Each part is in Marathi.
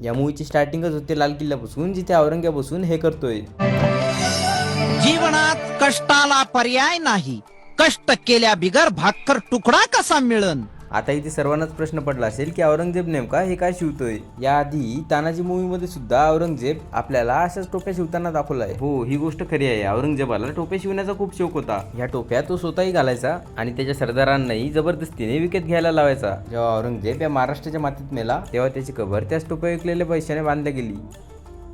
या मूवीची स्टार्टिंगच होते लाल किल्ल्यापासून जिथे औरंग्या बसून हे करतोय. जीवनात कष्टाला पर्याय नाही. कष्ट केल्या बिगर भाकर तुकडा कसा मिळन? आता इथे सर्वांनाच प्रश्न पडला असेल की औरंगजेब नेमका हे काय शिवतोय? याआधी तानाजी मूवी मध्ये सुद्धा औरंगजेब आपल्याला अशाच टोप्या शिवताना दाखवलाय. हो ही गोष्ट खरी आहे. औरंगजेबाला टोप्या शिवण्याचा खूप शौक होता. ह्या टोप्या तो स्वतःही घालायचा आणि त्याच्या सरदारांनाही जबरदस्तीने विकत घ्यायला लावायचा. जेव्हा औरंगजेब या महाराष्ट्राच्या मातीत मेला तेव्हा त्याची कबर त्याच टोप्या विकलेल्या पैशाने बांधल्या गेली.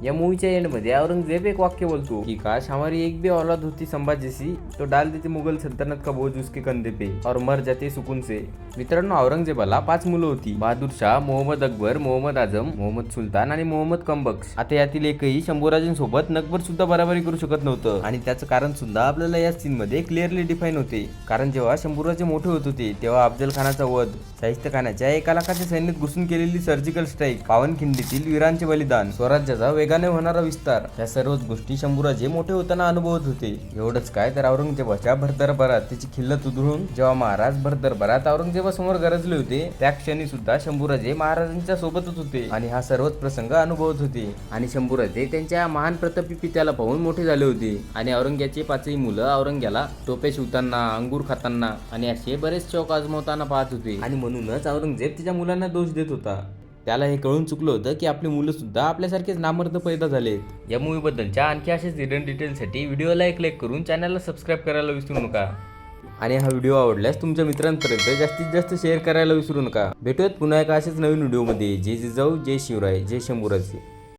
या मूवीच्या एंडमध्ये औरंगजेब एक वाक्य बोलतो की काश हमारी एक भी औलाद होती संभाजी सी तो डाल देते मुघल सल्तनत का बोझ उसके कंधे पे और मर जाते सुकून से. मित्रांनो औरंगजेबाला पाच मुलं होती. बहादूर शाह मोहम्मद अकबर मोहम्मद आझम मोहम्मद सुलतान आणि मोहम्मद कंबक्स. आता यातील एकही शंभूराजांसोबत नकबर सुद्धा बराबरी करू शकत नव्हतं. आणि त्याचं कारण सुद्धा आपल्याला या सीन मध्ये क्लिअरली डिफाईन होते. कारण जेव्हा शंभूराजे मोठे होत होते तेव्हा अफजल खानाचा वध शाहिस्त खानाच्या एका लाखाच्या सैन्यात घुसून केलेली सर्जिकल स्ट्राईक पावनखिंडीतील वीरांचे बलिदान स्वराज्याचा वेगाने होणारा विस्तार या सर्वच गोष्टी शंभूराजे मोठे होताना अनुभवत होते. एवढंच काय तर औरंगजेबाच्या भरदरबारात त्याची खिल्लत उधळून जेव्हा महाराज भरदरबारात औरंगजेबासमोर गरजले होते. त्या क्षणी सुद्धा शंभूराजे महाराजांच्या सोबतच होते आणि हा सर्वच प्रसंग अनुभवत होते. आणि शंभूराजे त्यांच्या महान प्रतापी पित्याला पाहून मोठे झाले होते. आणि औरंग्याचे पाचही मुलं औरंग्याला टोपे शिवताना अंगूर खाताना आणि असे बरेच शौक आजमावताना पाहत होते. आणि म्हणूनच औरंगजेब त्याच्या मुलांना दोष देत होता. त्याला हे कळून चुकलं होतं की आपली मुलं सुद्धा आपल्यासारखेच नामर्द पैदा झालेत. या मूवी बद्दलच्या आणखी असेच रिटर्न डिटेल्ससाठी व्हिडिओला एक लाईक करून चॅनलला सबस्क्राईब करायला विसरू नका. आणि हा व्हिडिओ आवडल्यास तुमच्या मित्रांपर्यंत जास्तीत जास्त शेअर करायला विसरू नका. भेटूयात पुन्हा एका अशाच नवीन व्हिडिओमध्ये. जय जिजाऊ जय शिवराय जय शंभूराजे.